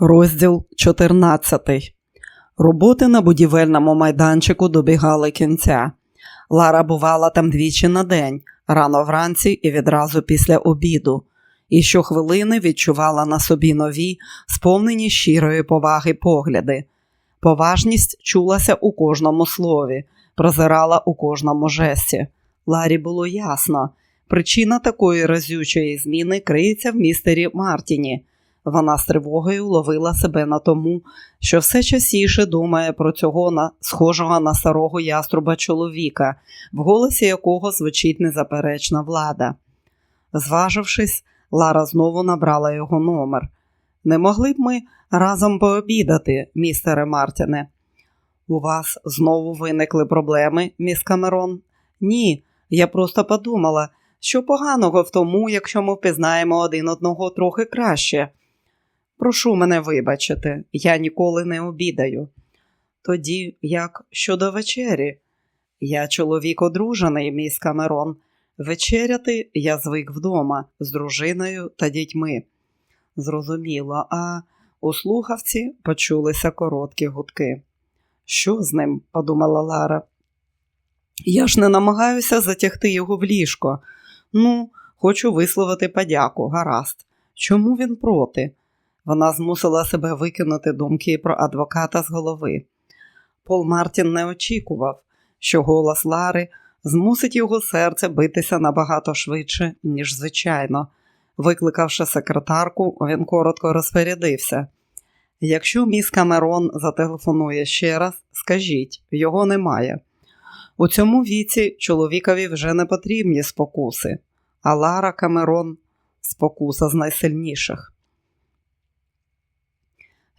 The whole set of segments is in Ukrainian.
Розділ 14. Роботи на будівельному майданчику добігали кінця. Лара бувала там двічі на день, рано вранці і відразу після обіду, і щохвилини відчувала на собі нові, сповнені щирої поваги погляди. Поважність чулася у кожному слові, прозирала у кожному жесті. Ларі було ясно. Причина такої разючої зміни криється в містері Мартіні. Вона з тривогою ловила себе на тому, що все частіше думає про цього на схожого на старого яструба чоловіка, в голосі якого звучить незаперечна влада. Зважившись, Лара знову набрала його номер. Не могли б ми разом пообідати, містере Мартіне? У вас знову виникли проблеми, міс Камерон? Ні, я просто подумала, що поганого в тому, якщо ми впізнаємо один одного трохи краще. Прошу мене вибачити, я ніколи не обідаю. Тоді, як щодо вечері, я чоловік одружений, міс Камерон. Вечеряти я звик вдома з дружиною та дітьми. Зрозуміло, а у слухавці почулися короткі гудки. Що з ним? подумала Лара. Я ж не намагаюся затягти його в ліжко. Ну, хочу висловити подяку, гаразд. Чому він проти? Вона змусила себе викинути думки про адвоката з голови. Пол Мартін не очікував, що голос Лари змусить його серце битися набагато швидше, ніж звичайно. Викликавши секретарку, він коротко розпорядився. Якщо міс Камерон зателефонує ще раз, скажіть, його немає. У цьому віці чоловікові вже не потрібні спокуси, а Лара Камерон спокуса з найсильніших.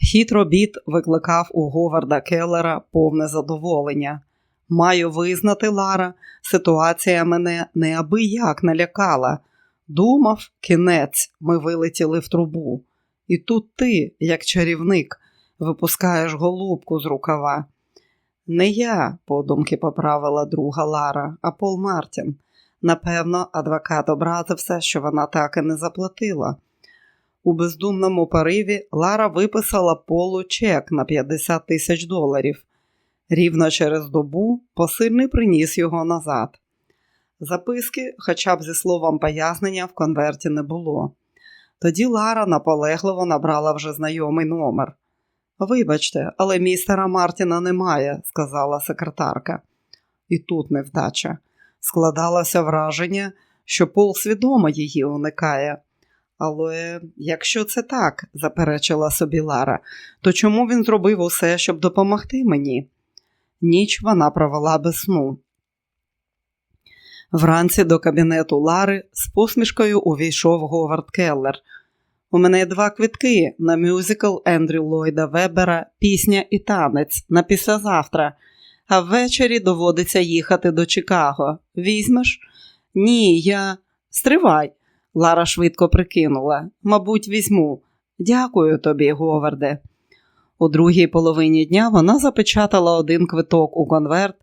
Хід робіт викликав у Говарда Келлера повне задоволення. Маю визнати, Лара, ситуація мене неабияк налякала. Думав, кінець, ми вилетіли в трубу. І тут ти, як чарівник, випускаєш голубку з рукава. Не я, подумки поправила друга Лара, а Пол Мартін. Напевно, адвокат образився, що вона так і не заплатила. У бездумному пориві Лара виписала полу чек на 50 тисяч доларів. Рівно через добу посильний приніс його назад. Записки, хоча б зі словом пояснення, в конверті не було. Тоді Лара наполегливо набрала вже знайомий номер. Вибачте, але містера Мартіна немає, сказала секретарка. І тут невдача. Складалося враження, що Пол свідомо її уникає. Але якщо це так, заперечила собі Лара, то чому він зробив усе, щоб допомогти мені? Ніч вона провела без сну. Вранці до кабінету Лари з посмішкою увійшов Говард Келлер. У мене два квитки на мюзикл Ендрю Ллойда Вебера Пісня і танець на післязавтра, а ввечері доводиться їхати до Чикаго. Візьмеш? Ні, я. Стривай. Лара швидко прикинула. Мабуть, візьму. Дякую тобі, Говарде. У другій половині дня вона запечатала один квиток у конверт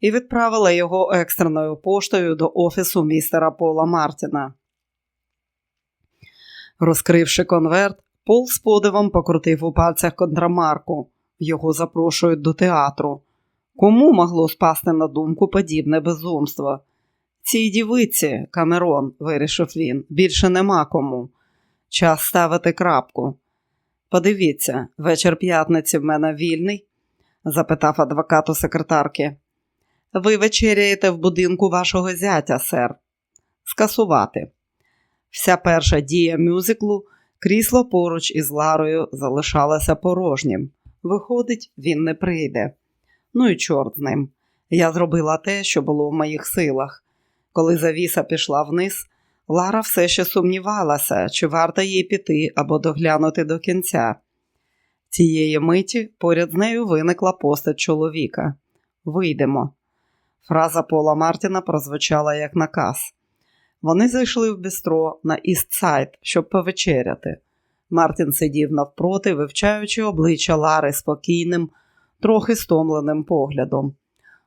і відправила його екстреною поштою до офісу містера Пола Мартіна. Розкривши конверт, Пол з подивом покрутив у пальцях контрамарку. Його запрошують до театру. Кому могло спасти на думку подібне безумство? Цій дівиці, Камерон, вирішив він, більше нема кому. Час ставити крапку. Подивіться, вечір п'ятниці в мене вільний? запитав адвокат у секретарки. Ви вечеряєте в будинку вашого зятя, сер. Скасувати. Вся перша дія мюзиклу, крісло поруч із Ларою залишалося порожнім. Виходить, він не прийде. Ну і чорт з ним. Я зробила те, що було в моїх силах. Коли завіса пішла вниз, Лара все ще сумнівалася, чи варто їй піти або доглянути до кінця. Цієї миті поряд з нею виникла постать чоловіка. Вийдемо. Фраза Пола Мартіна прозвучала як наказ. Вони зайшли в бістро на Істсайд, щоб повечеряти. Мартін сидів навпроти, вивчаючи обличчя Лари спокійним, трохи стомленим поглядом.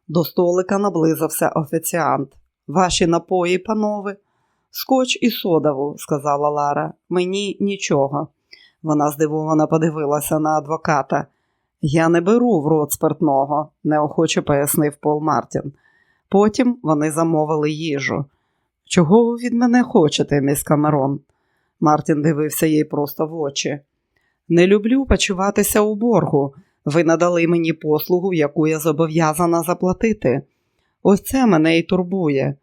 До столика наблизився офіціант. Ваші напої, панове? Скоч і содову, сказала Лара. Мені нічого. Вона здивовано подивилася на адвоката. Я не беру в рот спиртного, неохоче пояснив Пол Мартін. Потім вони замовили їжу. Чого ви від мене хочете, міс Камерон? Мартін дивився їй просто в очі. Не люблю почуватися у боргу. Ви надали мені послугу, яку я зобов'язана заплатити. Ось це мене і турбує.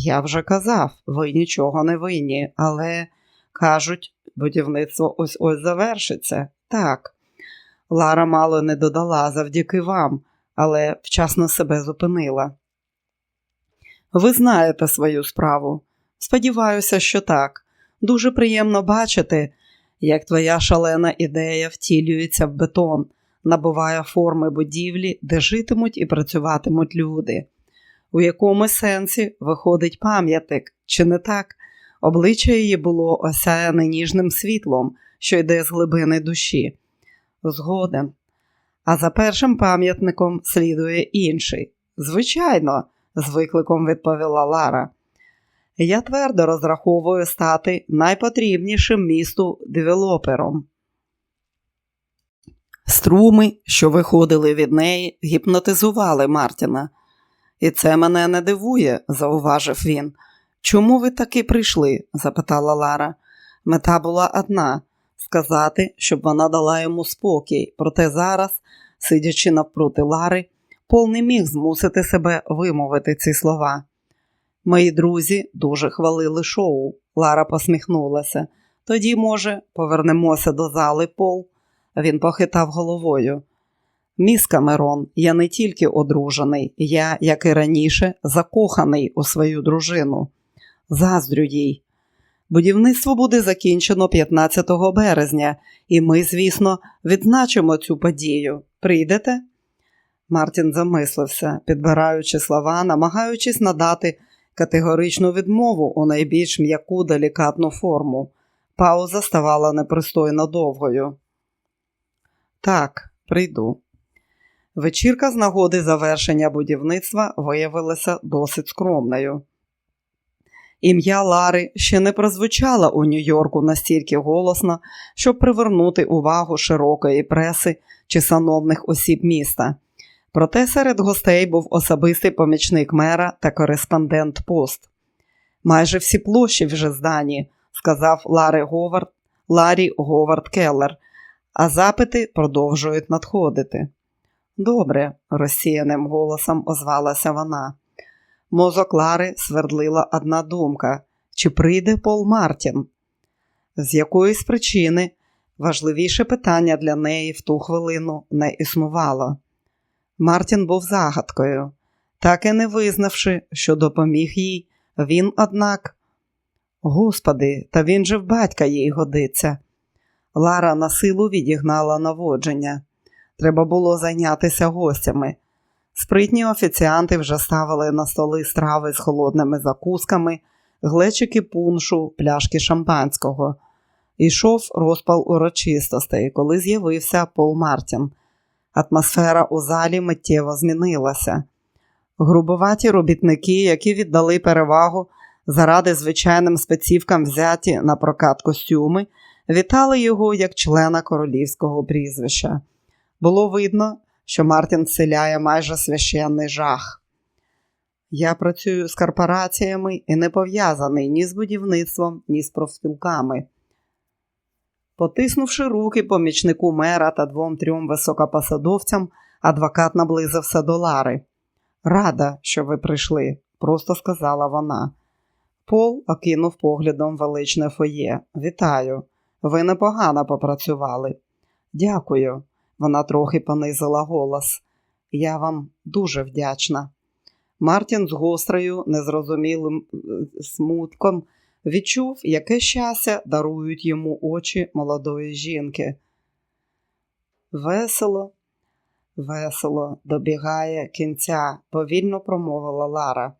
Я вже казав, ви нічого не винні, але кажуть, будівництво ось ось завершиться. Так. Лара мало не додала завдяки вам, але вчасно себе зупинила. Ви знаєте свою справу. Сподіваюся, що так. Дуже приємно бачити, як твоя шалена ідея втілюється в бетон, набуває форми будівлі, де житимуть і працюватимуть люди. У якому сенсі виходить пам'ятник, чи не так? Обличчя її було осяяне ніжним світлом, що йде з глибини душі. Згоден. А за першим пам'ятником слідує інший. Звичайно, з викликом відповіла Лара. Я твердо розраховую стати найпотрібнішим місту девелопером. Струми, що виходили від неї, гіпнотизували Мартіна. І це мене не дивує, зауважив він. Чому ви таки прийшли? запитала Лара. Мета була одна сказати, щоб вона дала йому спокій, проте зараз, сидячи навпроти Лари, Пол не міг змусити себе вимовити ці слова. Мої друзі дуже хвалили шоу. Лара посміхнулася. Тоді, може, повернемося до зали Пол. Він похитав головою. Міс Камерон, я не тільки одружений, я, як і раніше, закоханий у свою дружину. Заздрю їй. Будівництво буде закінчено 15 березня, і ми, звісно, відзначимо цю подію. Прийдете? Мартін замислився, підбираючи слова, намагаючись надати категоричну відмову у найбільш м'яку делікатну форму. Пауза ставала непристойно довгою. Так, прийду. Вечірка з нагоди завершення будівництва виявилася досить скромною. Ім'я Лари ще не прозвучало у Нью-Йорку настільки голосно, щоб привернути увагу широкої преси чи сановних осіб міста. Проте серед гостей був особистий помічник мера та кореспондент пост. Майже всі площі вже здані, сказав Ларі Говард, Ларі Говард Келлер, а запити продовжують надходити. Добре, розсіяним голосом озвалася вона. Мозок Лари свердлила одна думка чи прийде Пол Мартін? З якоїсь причини важливіше питання для неї в ту хвилину не існувало. Мартін був загадкою, так і не визнавши, що допоміг їй, він, однак, господи, та він же в батька їй годиться. Лара на силу відігнала наводження. Треба було зайнятися гостями. Спритні офіціанти вже ставили на столи страви з холодними закусками, глечики пуншу, пляшки шампанського. Ішов розпал урочистостей, коли з'явився Пол Мартін. Атмосфера у залі миттєво змінилася. Грубуваті робітники, які віддали перевагу заради звичайним спецівкам взяті на прокат костюми, вітали його як члена королівського прізвища. Було видно, що Мартін вселяє майже священний жах. Я працюю з корпораціями і не пов'язаний ні з будівництвом, ні з профспілками. Потиснувши руки помічнику мера та двом-трьом високопосадовцям, адвокат наблизився до Лари. Рада, що ви прийшли, просто сказала вона. Пол окинув поглядом величне фоє. Вітаю. Ви непогано попрацювали. Дякую. Вона трохи понизила голос. Я вам дуже вдячна. Мартін з гострою, незрозумілим е, смутком відчув, яке щастя дарують йому очі молодої жінки. Весело, весело добігає кінця, повільно промовила Лара.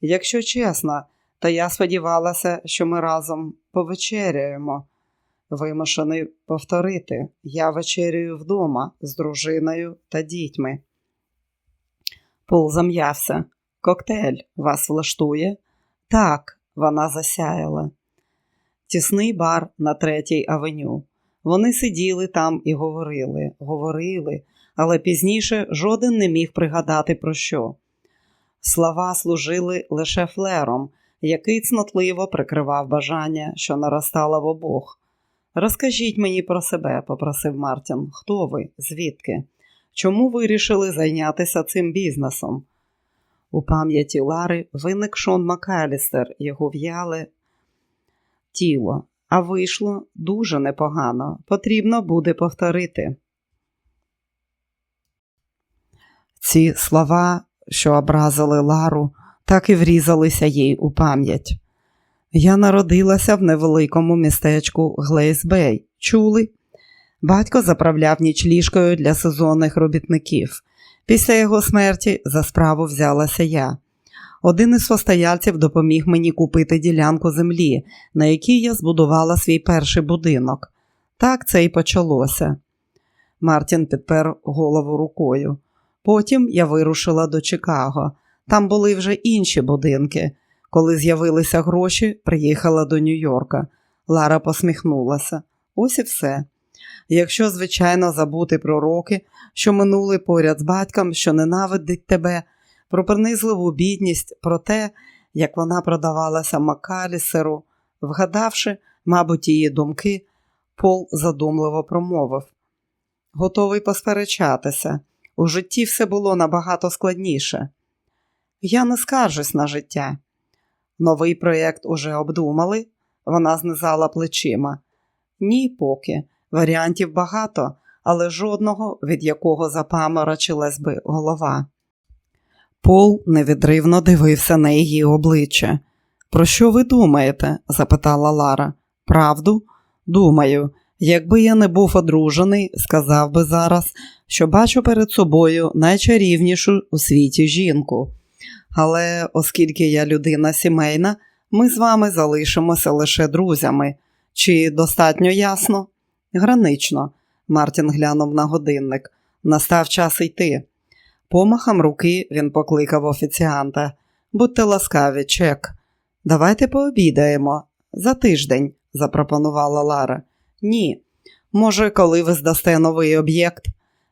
Якщо чесно, то я сподівалася, що ми разом повечеряємо. Вимушений повторити, я вечерюю вдома з дружиною та дітьми. Пол зам'явся. Коктейль вас влаштує? Так, вона засяяла. Тісний бар на третій авеню. Вони сиділи там і говорили, говорили, але пізніше жоден не міг пригадати про що. Слова служили лише флером, який цнотливо прикривав бажання, що наростало в обох. Розкажіть мені про себе, попросив Мартін. Хто ви? Звідки? Чому вирішили зайнятися цим бізнесом? У пам'яті Лари виник Шон Макалістер, його в'яле тіло, а вийшло дуже непогано. Потрібно буде повторити. Ці слова, що образили Лару, так і врізалися їй у пам'ять. Я народилася в невеликому містечку Глейсбей. Чули? Батько заправляв нічліжкою для сезонних робітників. Після його смерті за справу взялася я. Один із постояльців допоміг мені купити ділянку землі, на якій я збудувала свій перший будинок. Так це і почалося. Мартін підпер голову рукою. Потім я вирушила до Чикаго. Там були вже інші будинки. Коли з'явилися гроші, приїхала до Нью-Йорка. Лара посміхнулася. Ось і все. Якщо, звичайно, забути про роки, що минули поряд з батьком, що ненавидить тебе, про принизливу бідність, про те, як вона продавалася Макалісеру, вгадавши, мабуть, її думки, Пол задумливо промовив. Готовий посперечатися. У житті все було набагато складніше. Я не скаржусь на життя. Новий проєкт уже обдумали, вона знизала плечима. Ні, поки. Варіантів багато, але жодного, від якого запаморочилась би голова. Пол невідривно дивився на її обличчя. Про що ви думаєте? запитала Лара. Правду? Думаю, якби я не був одружений, сказав би зараз, що бачу перед собою найчарівнішу у світі жінку. Але оскільки я людина сімейна, ми з вами залишимося лише друзями. Чи достатньо ясно? Гранично, Мартін глянув на годинник. Настав час йти. Помахом руки він покликав офіціанта. Будьте ласкаві, чек. Давайте пообідаємо. За тиждень, запропонувала Лара. Ні. Може, коли ви здасте новий об'єкт?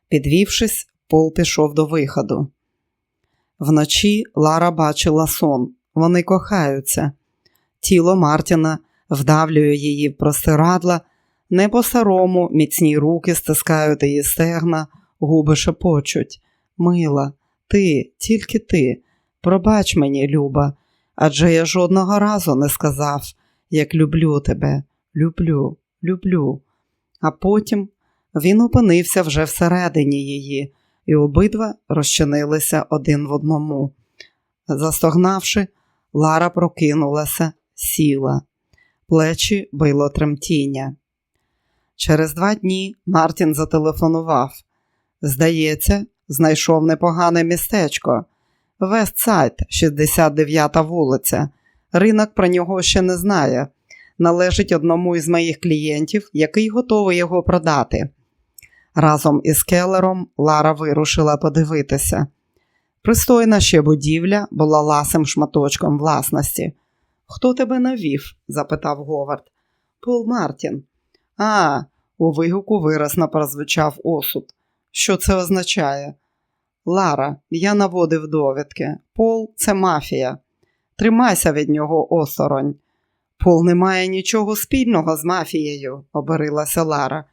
Підвівшись, Пол пішов до виходу. Вночі Лара бачила сон. Вони кохаються. Тіло Мартіна вдавлює її в простирадла, не по старому міцні руки стискають її стегна, губи шепочуть. Мила, ти, тільки ти, пробач мені, Люба, адже я жодного разу не сказав, як люблю тебе, люблю, люблю. А потім він опинився вже всередині її, і обидва розчинилися один в одному. Застогнавши, Лара прокинулася, сіла, плечі било тремтіння. Через два дні Мартін зателефонував. Здається, знайшов непогане містечко. Вестсайд, 69-та вулиця. Ринок про нього ще не знає. Належить одному із моїх клієнтів, який готовий його продати. Разом із Келлером Лара вирушила подивитися. Пристойна ще будівля була ласим шматочком власності. Хто тебе навів? запитав Говард. Пол Мартін. А, у вигуку виразно прозвучав осуд. Що це означає? Лара, я наводив довідки. Пол це мафія. Тримайся від нього осторонь. Пол не має нічого спільного з мафією, оберилася Лара.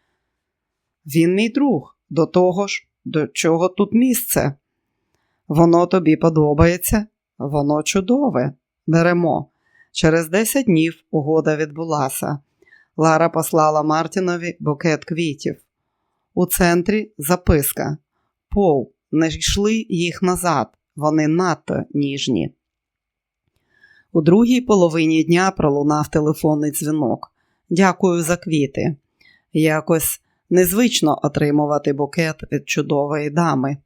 Він мій друг, до того ж, до чого тут місце? Воно тобі подобається, воно чудове. Беремо. Через 10 днів угода відбулася. Лара послала Мартінові букет квітів. У центрі записка. Пол, не йшли їх назад, вони надто ніжні. У другій половині дня пролунав телефонний дзвінок. Дякую за квіти. Якось незвично отримувати букет від чудової дами.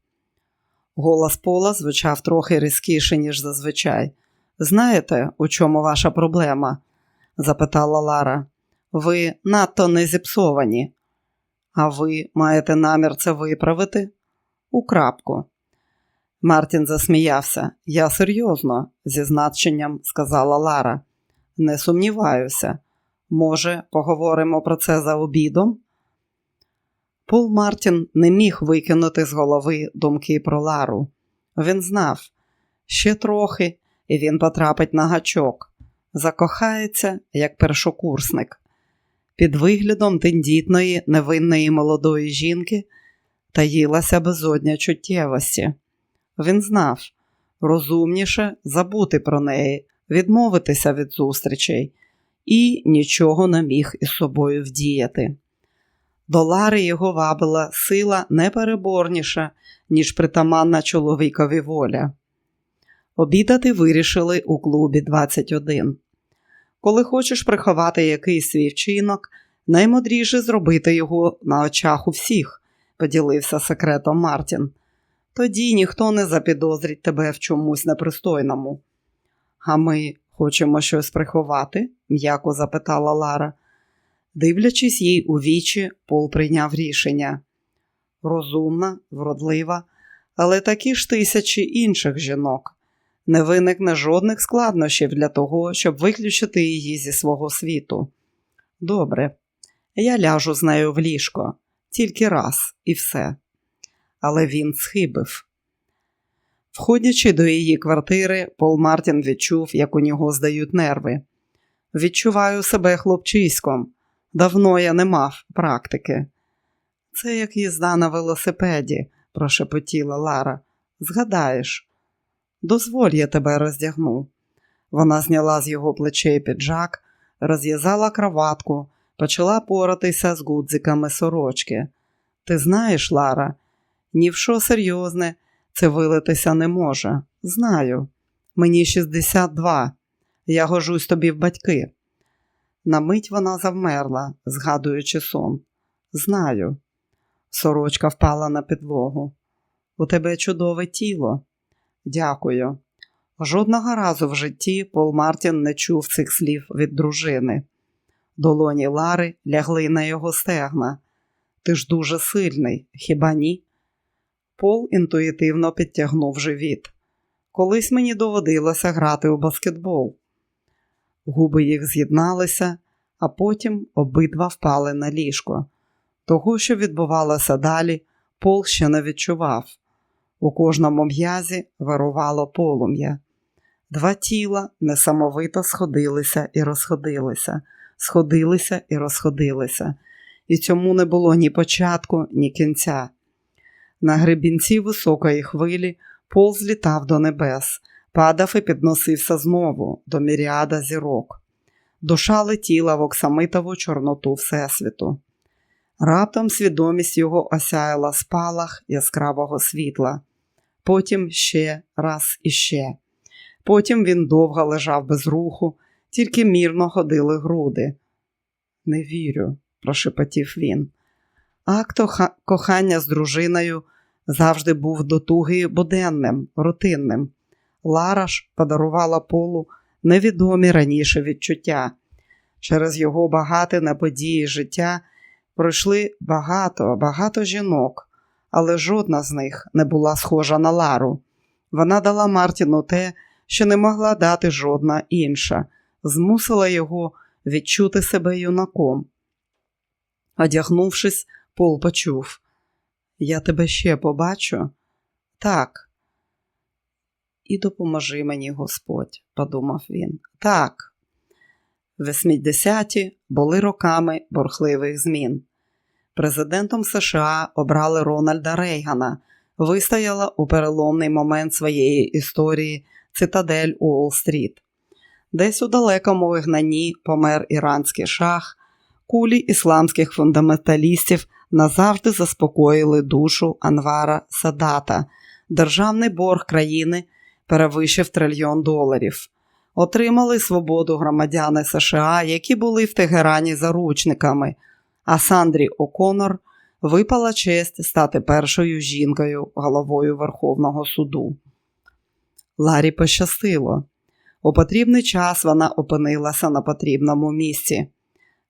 Голос Пола звучав трохи різкіше, ніж зазвичай. Знаєте, у чому ваша проблема? запитала Лара. Ви надто не зіпсовані. А ви маєте намір це виправити? У крапку. Мартін засміявся. Я серйозно, зі значенням сказала Лара. Не сумніваюся. Може, поговоримо про це за обідом? Пол Мартін не міг викинути з голови думки про Лару. Він знав, ще трохи, і він потрапить на гачок, закохається, як першокурсник. Під виглядом тендітної, невинної молодої жінки таїлася безодня чуттєвості. Він знав розумніше забути про неї, відмовитися від зустрічей і нічого не міг із собою вдіяти. До Лари його вабила сила непереборніша, ніж притаманна чоловікові воля. Обідати вирішили у клубі 21. Коли хочеш приховати якийсь свій вчинок, наймудріше зробити його на очах у всіх, поділився секретом Мартін. Тоді ніхто не запідозрить тебе в чомусь непристойному. А ми хочемо щось приховати? м'яко запитала Лара. Дивлячись їй у вічі, Пол прийняв рішення. Розумна, вродлива, але такі ж тисячі інших жінок. Не виникне жодних складнощів для того, щоб виключити її зі свого світу. Добре, я ляжу з нею в ліжко, тільки раз і все. Але він схибив. Входячи до її квартири, Пол Мартін відчув, як у нього здають нерви. Відчуваю себе хлопчиськом. Давно я не мав практики. Це як їзда на велосипеді, прошепотіла Лара. Згадаєш, дозволь, я тебе роздягну. Вона зняла з його плечей піджак, розв'язала краватку, почала поратися з гудзиками сорочки. Ти знаєш, Лара, ні в що серйозне, це вилитися не може. Знаю. Мені 62. Я гожусь тобі в батьки. На мить вона завмерла, згадуючи сон. Знаю. Сорочка впала на підлогу. У тебе чудове тіло. Дякую. Жодного разу в житті Пол Мартін не чув цих слів від дружини. Долоні Лари лягли на його стегна. Ти ж дуже сильний, хіба ні? Пол інтуїтивно підтягнув живіт. Колись мені доводилося грати у баскетбол. Губи їх з'єдналися, а потім обидва впали на ліжко. Того, що відбувалося далі, Пол ще не відчував. У кожному м'язі вирувало полум'я. Два тіла несамовито сходилися і розходилися, сходилися і розходилися, і цьому не було ні початку, ні кінця. На гребінці високої хвилі пол злітав до небес, падав і підносився знову до міріада зірок. Душа летіла в оксамитову чорноту Всесвіту. Раптом свідомість його осяяла спалах яскравого світла. Потім ще раз і ще. Потім він довго лежав без руху, тільки мірно ходили груди. Не вірю, прошепотів він. Акт кохання з дружиною завжди був до туги буденним, рутинним. Лара ж подарувала полу невідомі раніше відчуття. Через його багате на події життя пройшли багато, багато жінок, але жодна з них не була схожа на Лару. Вона дала Мартіну те, що не могла дати жодна інша, змусила його відчути себе юнаком. Одягнувшись, Пол почув Я тебе ще побачу? Так. І допоможи мені Господь, подумав він. Так. Весьмідесяті були роками бурхливих змін. Президентом США обрали Рональда Рейгана, вистояла у переломний момент своєї історії цитадель Уолл-стріт. Десь у далекому вигнанні помер іранський шах, кулі ісламських фундаменталістів назавжди заспокоїли душу Анвара Садата. Державний борг країни перевищив трильйон доларів. Отримали свободу громадяни США, які були в Тегерані заручниками, а Сандрі О'Конор випала честь стати першою жінкою головою Верховного суду. Ларі пощастило. У потрібний час вона опинилася на потрібному місці.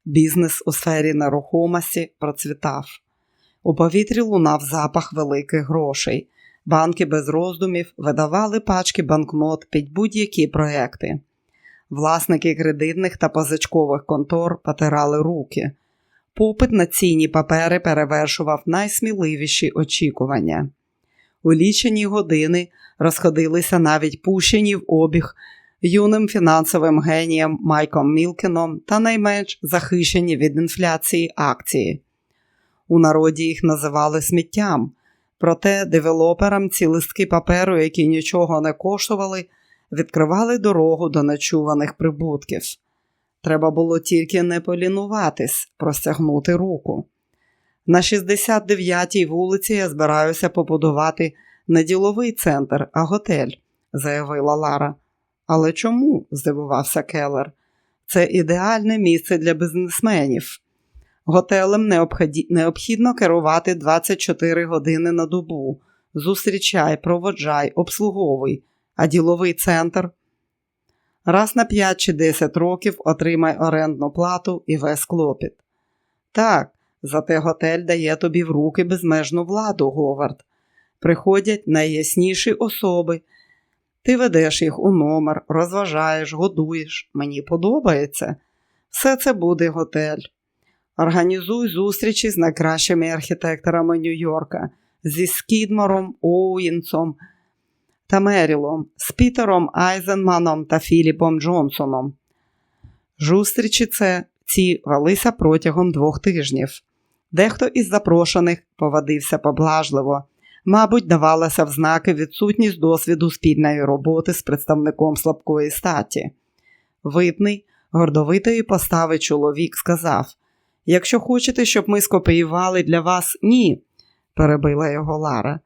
Бізнес у сфері нерухомості процвітав. У повітрі лунав запах великих грошей. Банки без роздумів видавали пачки банкнот під будь-які проекти. Власники кредитних та позичкових контор потирали руки. Попит на цінні папери перевершував найсміливіші очікування. У лічені години розходилися навіть пущені в обіг юним фінансовим генієм Майком Мілкіном та найменш захищені від інфляції акції. У народі їх називали сміттям, проте девелоперам ці листки паперу, які нічого не коштували, відкривали дорогу до нечуваних прибутків. Треба було тільки не полінуватись, простягнути руку. На 69-й вулиці я збираюся побудувати не діловий центр, а готель, заявила Лара. Але чому? здивувався Келлер. Це ідеальне місце для бізнесменів. Готелем необхідно керувати 24 години на добу. Зустрічай, проводжай, обслуговуй, а діловий центр. Раз на 5 чи 10 років отримай орендну плату і весь клопіт. Так, зате готель дає тобі в руки безмежну владу, Говард. Приходять найясніші особи. Ти ведеш їх у номер, розважаєш, годуєш. Мені подобається. Все це буде готель. Організуй зустрічі з найкращими архітекторами Нью-Йорка, зі Скідмором, Оуінсом та Мерілом, з Пітером Айзенманом та Філіпом Джонсоном. Зустрічі це ці велися протягом двох тижнів. Дехто із запрошених повадився поблажливо, мабуть, давалася в знаки відсутність досвіду спільної роботи з представником слабкої статі. Видний, гордовитої постави чоловік сказав Якщо хочете, щоб ми скопіювали для вас, ні, перебила його Лара.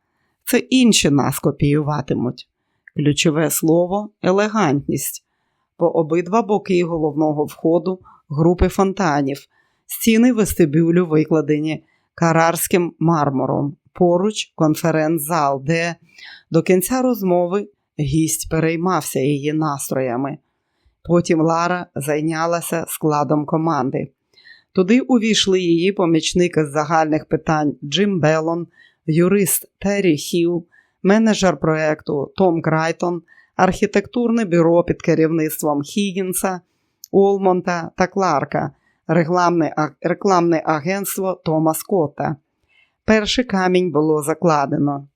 Це інші нас копіюватимуть. Ключове слово елегантність. По обидва боки головного входу групи фонтанів, стіни вестибюлю викладені карарським мармуром, поруч конференц-зал, де до кінця розмови гість переймався її настроями. Потім Лара зайнялася складом команди. Туди увійшли її помічники з загальних питань Джим Беллон, юрист Террі Хіл, менеджер проєкту Том Крайтон, архітектурне бюро під керівництвом Хігінса, Олмонта та Кларка, рекламне, рекламне агентство Тома Скотта. Перший камінь було закладено.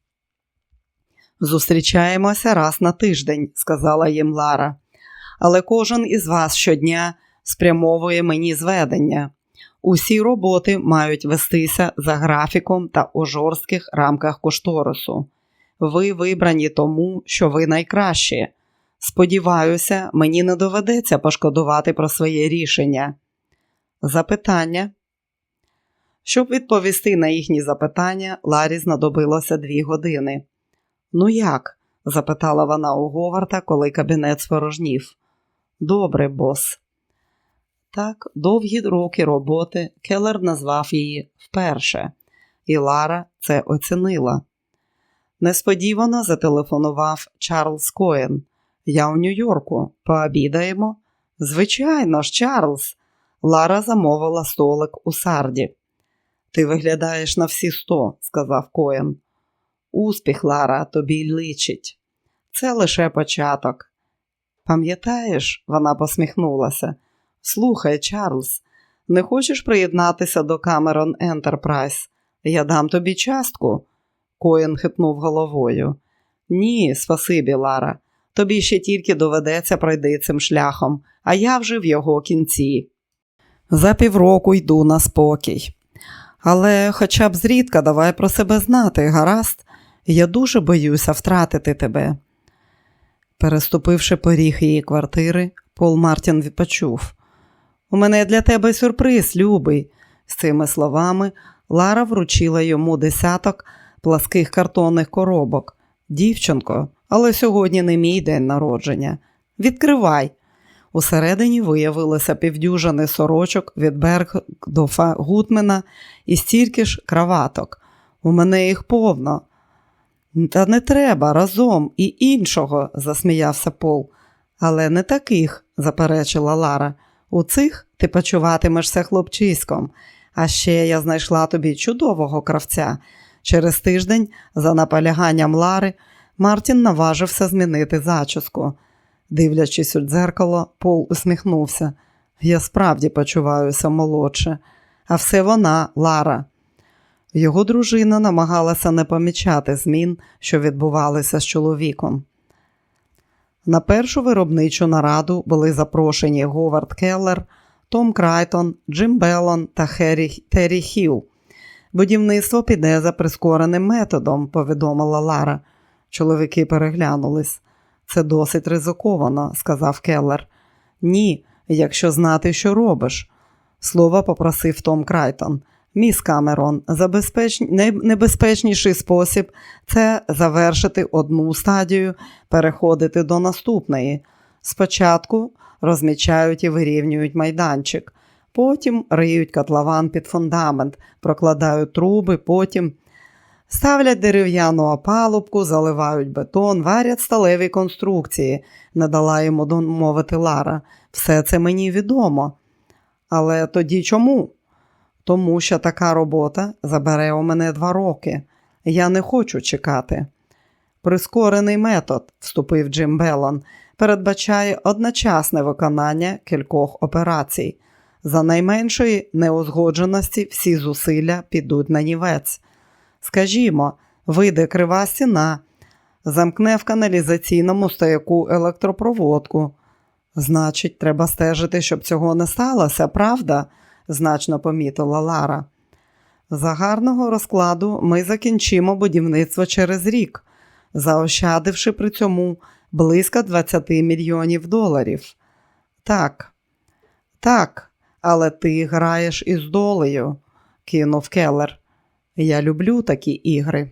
Зустрічаємося раз на тиждень, сказала їм Лара. Але кожен із вас щодня спрямовує мені зведення. Усі роботи мають вестися за графіком та у жорстких рамках кошторису. Ви вибрані тому, що ви найкращі. Сподіваюся, мені не доведеться пошкодувати про своє рішення. Запитання. Щоб відповісти на їхні запитання, Ларі знадобилося дві години. Ну як? запитала вона у Говарта, коли кабінет спорожнів. Добре, бос. Так, довгі роки роботи Келлер назвав її вперше, і Лара це оцінила. Несподівано зателефонував Чарльз Коен. Я у Нью-Йорку. Пообідаємо? Звичайно ж, Чарльз. Лара замовила столик у сарді. Ти виглядаєш на всі сто, сказав Коен. Успіх, Лара, тобі личить. Це лише початок. Пам'ятаєш, вона посміхнулася. Слухай, Чарльз, не хочеш приєднатися до Cameron Enterprise? Я дам тобі частку. Коен хитнув головою. Ні, спасибі, Лара. Тобі ще тільки доведеться пройти цим шляхом, а я вже в його кінці. За півроку йду на спокій. Але хоча б зрідка давай про себе знати, гаразд, я дуже боюся втратити тебе. Переступивши поріг її квартири, Пол Мартін відпочув. У мене для тебе сюрприз, любий. З цими словами Лара вручила йому десяток пласких картонних коробок. Дівчинко, але сьогодні не мій день народження. Відкривай. Усередині виявилося півдюжини сорочок від Бергдофа Гутмена і стільки ж краваток. У мене їх повно. Та не треба разом і іншого, засміявся Пол. Але не таких, заперечила Лара. У цих ти почуватимешся хлопчиськом. А ще я знайшла тобі чудового кравця. Через тиждень, за наполяганням Лари, Мартін наважився змінити зачіску. Дивлячись у дзеркало, Пол усміхнувся. Я справді почуваюся молодше, а все вона, Лара. Його дружина намагалася не помічати змін, що відбувалися з чоловіком. На першу виробничу нараду були запрошені Говард Келлер, Том Крайтон, Джим Беллон та Хері, Террі Хіл. Будівництво піде за прискореним методом, повідомила Лара. Чоловіки переглянулись. Це досить ризиковано, сказав Келлер. Ні, якщо знати, що робиш. Слова попросив Том Крайтон. Міс Камерон, забезпеч... найнебезпечніший спосіб це завершити одну стадію, переходити до наступної. Спочатку розмічають і вирівнюють майданчик, потім риють котлован під фундамент, прокладають труби, потім ставлять дерев'яну опалубку, заливають бетон, варять сталеві конструкції, не дала йому домовити Лара. Все це мені відомо. Але тоді чому? Тому що така робота забере у мене два роки. Я не хочу чекати. Прискорений метод, вступив Джим Беллон, передбачає одночасне виконання кількох операцій. За найменшої неузгодженості всі зусилля підуть на нівець. Скажімо, вийде крива стіна, замкне в каналізаційному стояку електропроводку. Значить, треба стежити, щоб цього не сталося, правда? Значно помітила Лара. За гарного розкладу ми закінчимо будівництво через рік, заощадивши при цьому близько 20 мільйонів доларів. Так, так, але ти граєш із долею, кинув Келлер. Я люблю такі ігри.